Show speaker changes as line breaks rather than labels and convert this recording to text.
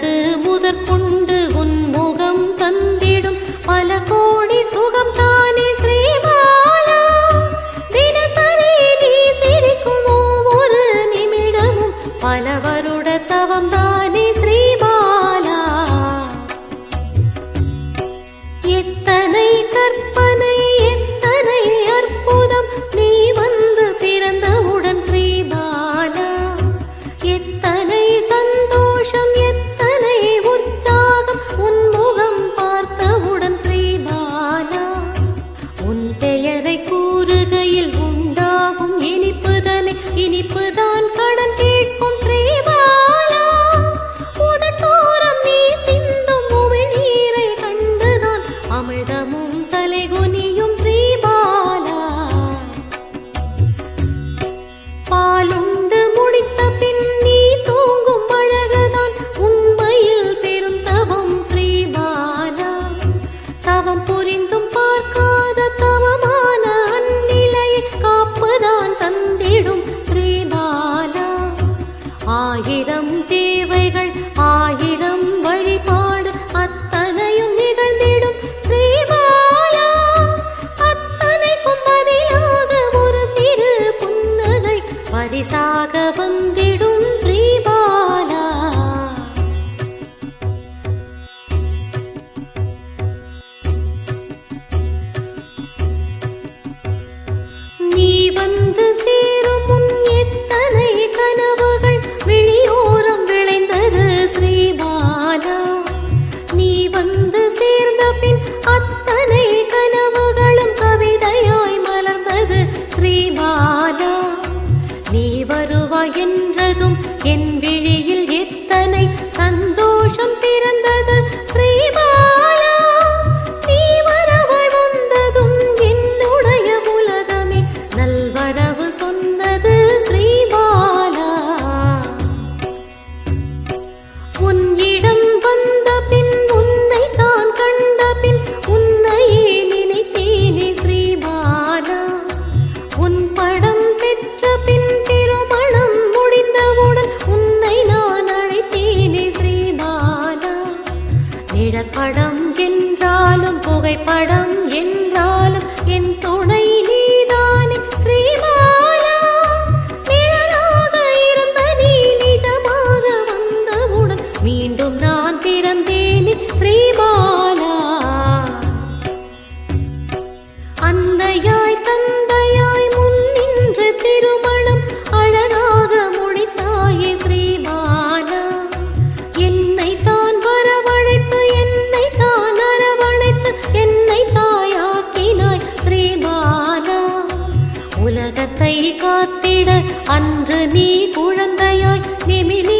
மலர்ந்தது முதற்கொண்டு உன் முகம் தந்திடும். பல கோடி சுகம் தான் புகைப்படம் என்றாலும் புகைப்படம் என் காத்திட அன்று நீ குழந்தையாய் நிமிலி